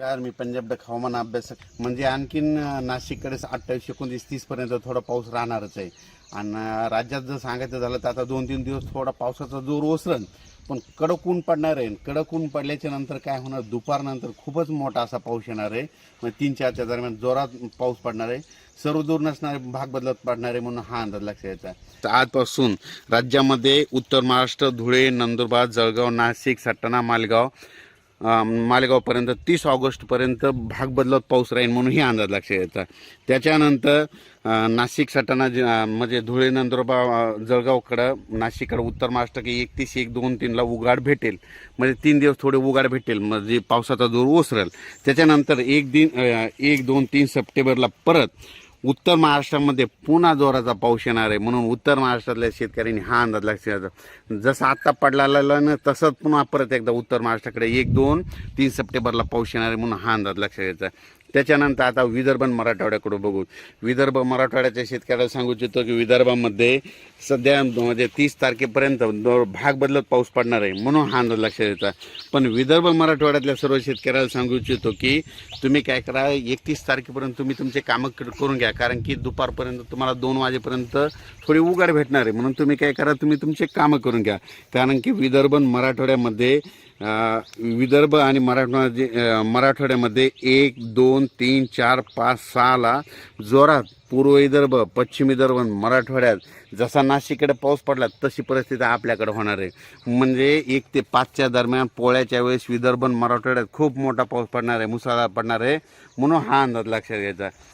यार मी पंजाब डक हवामान अभ्यासक म्हणजे आणखीन नाशिककडेच नाशिककडे अठ्ठावीस एकोणतीस तीसपर्यंत थोडा पाऊस राहणारच आहे. आणि राज्यात जर सांगायचं झालं तर आता दोन तीन दिवस थोडा पावसाचा जोर ओसरण पण कडक ऊन पडणार आहे. कडक ऊन पडल्याच्या नंतर काय होणार? दुपारनंतर खूपच मोठा असा पाऊस येणार आहे. मग तीन चारच्या दरम्यान जोरात पाऊस पडणार आहे. सर्व दूर नसणारे भाग बदलत पडणार आहे म्हणून हा अंदाज लक्षात यायचा आजपासून राज्यामध्ये उत्तर महाराष्ट्र धुळे नंदुरबार जळगाव नाशिक सटाणा मालगाव मालेगावपर्यंत तीस ऑगस्टपर्यंत भाग बदलत पाऊस राहील म्हणून ही अंदाज लक्षात यायचा त्याच्यानंतर नाशिक सटाणा ज म्हणजे धुळे नंदुरबार जळगावकडं नाशिककडं उत्तर महाराष्ट्र की एकतीस एक दोन तीनला उघाड भेटेल. म्हणजे तीन दिवस थोडे उघाड भेटेल म्हणजे पावसाचा जोर ओसरेल. त्याच्यानंतर एक दिन एक दोन तीन सप्टेंबरला परत उत्तर महाराष्ट्रामध्ये पुन्हा जोराचा पाऊस येणार आहे. म्हणून उत्तर महाराष्ट्रातल्या शेतकऱ्यांनी हा अंदाज लक्षात घ्यायचा. जसं आत्ता पडला ना तसंच पुन्हा परत एकदा उत्तर महाराष्ट्राकडे एक दोन तीन सप्टेंबरला पाऊस येणार आहे म्हणून हा अंदाज लक्षात घ्यायचा. त्याच्यानंतर आता विदर्भ मराठवाड्याकडे बघू. विदर्भ मराठवाड्याच्या शेतकऱ्याला सांगू इच्छितो की विदर्भामध्ये सध्या म्हणजे तीस तारखेपर्यंत दो- भाग बदलत पाऊस पडणार आहे म्हणून हा अंदाज लक्षात येतात पण विदर्भ मराठवाड्यातल्या सर्व शेतकऱ्याला सांगू इच्छितो की तुम्ही काय करा एकतीस तारखेपर्यंत तुम्ही तुमचे कामं करून घ्या कारण की दुपारपर्यंत तुम्हाला दोन वाजेपर्यंत थोडी उघड भेटणार आहे. म्हणून तुम्ही काय करा तुम्ही तुमचे कामं करून घ्या. कारण की विदर्भ मराठवाड्यामध्ये विदर्भ आणि मराठवाडा मराठवाड्यामध्ये एक दोन तीन चार पाच सहाला जोरात पूर्व विदर्भ पश्चिम विदर्भ मराठवाड्यात जसा नाशिककडे पाऊस पडला तशी परिस्थिती आपल्याकडे होणार आहे. म्हणजे एक ते पाचच्या दरम्यान पोळ्याच्या वेळेस विदर्भ मराठवाड्यात खूप मोठा पाऊस पडणार आहे मुसळधार पडणार आहे. म्हणून हा अंदाज लक्षात घ्यायचा.